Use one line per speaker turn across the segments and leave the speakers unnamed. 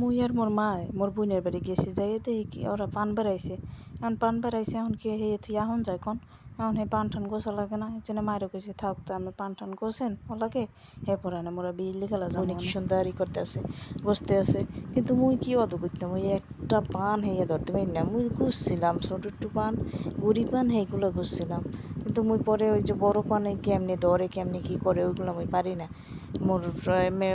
মুই আর মোর মা মোর বোনের বাড়ি গেছি যাই দেখি কি ওরা পান বেড়াইছে। এখন পান বেড়াইছে এখন কি হে তুই এখন যাই কোন? এখন হে পান টান গোছা লাগে না এই জন্য মায়ের কইছে থাক তো আমি পান টান গোছেন ও লাগে হে পরে না মোরা বিল্লি খেলা যাব কি সুন্দর ই করতে আছে বসতে আছে। কিন্তু মুই কি অত করতাম মুই একটা পান হেয়ে ধরতে পারি না মুই গুছছিলাম ছোট একটু পান গুড়ি পান সেইগুলো গুছছিলাম। কিন্তু মুই পরে ওই যে বড় পানে কেমনে ধরে, কেমনে কি করে, ওইগুলো মুই পারি না। মোর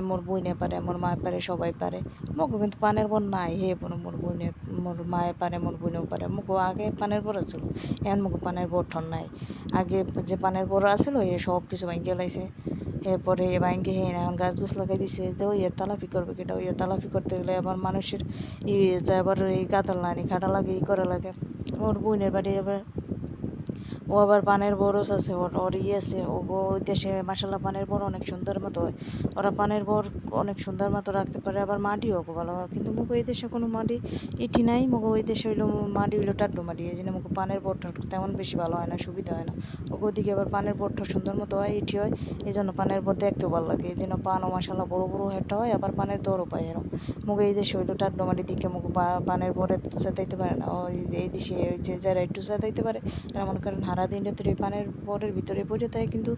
মোর বইনে পারে, মোর মা পারে, সবাই পারে। মগো কিন্তু পানের বর নাই, হে বলো মোর বইনে মোর মায়ে পারে, মোর বইনেও পারে। মগো আগে পানের বর আছিল এখন মগো পানের বর ঠন নাই। আগে যে পানের বর আছিল এ সব কিছু ভাঙ্গে লাইছে। এরপরে ভাঙ্গে হে এখন গাছ গুছ লাগাই দিছে, যে ওই তালাপি করবে কেটা, ওই তালাপি করতে গেলে আবার মানুষের ই আবার এই গাতাল লাইনি খাটা লাগে, ই করা লাগে। মোর বোনের বাড়ি আবার ও আবার পানের বরস আছে, ওর ওর ইয়ে আছে ও দেশে মাসাল্লাহ পানের বর অনেক সুন্দর মতো হয়। ওরা পানের বর অনেক সুন্দর মতো রাখতে পারে, আবার মাটিও ভালো হয়। কিন্তু মুখ এই দেশে কোনো মাটি ইটি নাই মুখ ওই দেশে হইল মাটি হইল টাড্ডু মাটি, এই জন্য মুখ পানের বরটা তেমন বেশি ভালো হয় না, সুবিধা হয় না। ওকে ওদিকে আবার পানের বরটা সুন্দর মতো হয়, ইটি হয়, এই জন্য পানের বর দেখতেও ভালো লাগে, এই জন্য পানও মাসাল্লাহ বড়ো বড়ো হেঁটা হয়, আবার পানের দরও পায় এরকম মুখ এই দেশে হইল টাড্ডু মাটি দিকে মুখ পানের বরে চেতাইতে পারে না এই দেশে যে যারা একটু চেতাইতে পারে, তারা মনে করেন হারা দিনটা তো পানের বরের ভিতরে পড়ে থাকে কিন্তু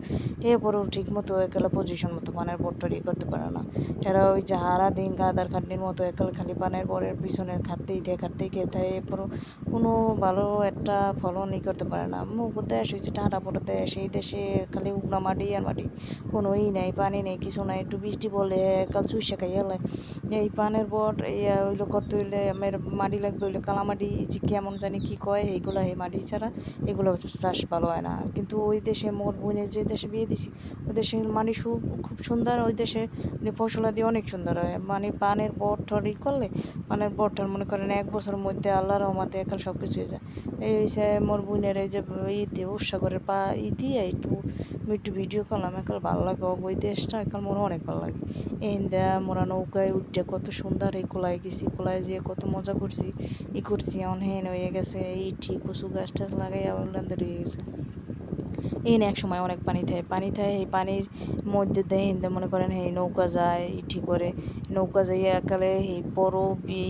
এ বড়ও ঠিক মতো একালে পজিশন মতো পানের বরটা ইয়ে করতে পারে না। এরা ওই যে হারা দিন, গাদার খাটনির মতো একাল খালি পানের বরের পিছনে খাটতেই থাকে, খাটতেই খেয়ে থাকে, এরপরও কোনো ভালো একটা ফলন ই করতে পারে না। মুখ দেশ হয়েছে টাটা পড়ে দেশ দেশে খালি উগনা মাটি আর মাটি কোনো ই নেই, পানি নেই, কিছু নাই, একটু বৃষ্টি বলে একাল চুষে খাই এলে। এই পানের বট এই ওইগুলো করতে হইলে আমার মাটি লাগবে হইলে কালামাটি যে কেমন জানি কী কয়, এইগুলো, এই মাটি ছাড়া এগুলো চাষ ভালো হয় না। কিন্তু ওই দেশে মোর বোনের যে দেশে বিয়ে দিছি, ওই দেশের মানে খুব সুন্দর, ওই দেশে ফসলাদি অনেক সুন্দর হয়। মানে পানের বট টর ই করলে মানে বটটার মনে করেন এক বছরের মধ্যে আল্লাহ রহমাতে একাল সব কিছু হয়ে যায়। এই হয়েছে মোর বোনের এই যে ঈদে উৎসাগরের পা, ই দিয়ে একটু একটু ভিডিও করলাম, একাল ভালো লাগে ওই দেশটা, একাল মোর অনেক ভালো লাগে। এই দেয়া মোরা নৌকায় উঠে কত সুন্দর এই কোলায় গেছি, কোলায় যেয়ে কত মজা করছি, ই করছি এমন হেন হয়ে গেছে, এই ঠিক কচু গাছ টাছ লাগাই আবার হয়ে গেছে। এই এক সময় অনেক পানি থাকে। পানি থাকে, এই পানির মধ্যে দেয় হিন্দে মনে করেন এই নৌকা যায় ইটি করে। নৌকা যাইয়া একালে এই বড় বি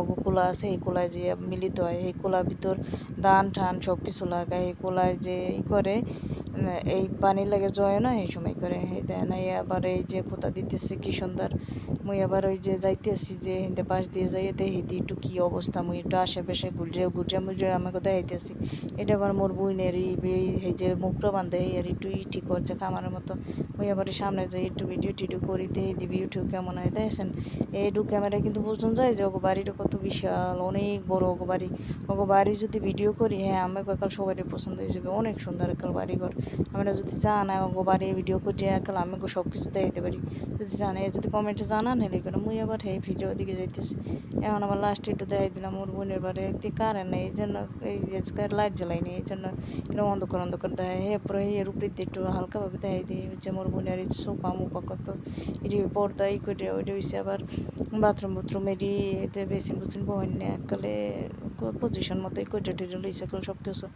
অগকুলা আছে এই কোলায় যে মিলিত হয়। এই কোলার ভিতর ধান, ঠান সব কিছু লাগায়। এই কোলায় যে ই করে এই পানি লাগে জয় না এই সময় করে। এই দেয় না আবার এই যে কোথা দিতেছে, কি সুন্দর মুই আবার ওই যে যাইতেছি যে হিন্দে পাশ দিয়ে যাই দেখি দি একটু কী অবস্থা, মুই একটু আশেপাশে ঘুরে ঘুরে মুড়ে আমাকে দেখাইতেছি এটা আবার মোর বুইনের এই যে মুখটা বান্ধে আর একটু ঠিক করছে খামারের মতো। মুই আবার সামনে যাই, একটু ভিডিও টিডিও করি, দেখি দিবি ইউটিউব কেমন হয়। দেখেন এই ডু ক্যামেরায় কিন্তু বুঝুন যায় যে ওগো বাড়িটা কত বিশাল, অনেক বড় ওগো বাড়ি। ওগো বাড়ি যদি ভিডিও করি হ্যাঁ আমাকে একাল সবাই পছন্দ হয়ে যাবে, অনেক সুন্দর একাল বাড়িঘর। আমরা যদি জানা ওগো বাড়ি ভিডিও করি একাল আমি সব কিছু দেখাইতে পারি। যদি জানে যদি কমেন্টে জানান হেলে করে, মুই আবার এই ভিডিও দিকে যাইতেছি। এখন আবার লাস্টে একটু দেখাই দিলাম ওর বোনের বাড়ি কারেন্ট নেই, এই জন্য এই লাইট জ্বালাইনি, এই জন্য এরকম অন্ধকার অন্ধকার দেখায়। হে পরে এর উপরে একটু হালকাভাবে দেখাই দিই যে মোর বোনের এই সোফা মোপা কত, এটি পর্দা ই করে, ওইটা হয়েছে আবার বাথরুম বুথরুম এটি এতে বেসিন বুসিন বহেন না এককালে পজিশন মতো করে টেরে লইছে সব কিছু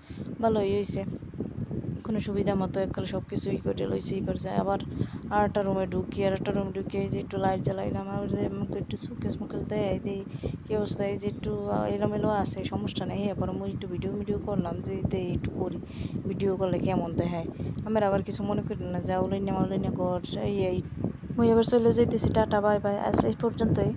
ভালোই হয়েছে কোনো সুবিধা মতো এককাল সব কিছু ই করে লইছে করছে আবার আর একটা রুমে ঢুকি আর একটা রুমে ঢুকি যে একটু লাইট জ্বালাইলাম আর মুখে একটু সুকেস মুকেস দেয়, দিই, কি অবস্থা? এই যে একটু এলোমেলো আছে, সমস্যা নেই। এরপর মুই একটু ভিডিও ভিডিও করলাম যে, দেই, একটু করি। ভিডিও করলে কেমন দেখায়? আমার আবার কিছু মনে করি না যা ওলাই না ওলাই না কর এই মুই এবার চলে যাইতেছি, টাটা, বাই বাই। আজ এই পর্যন্তই।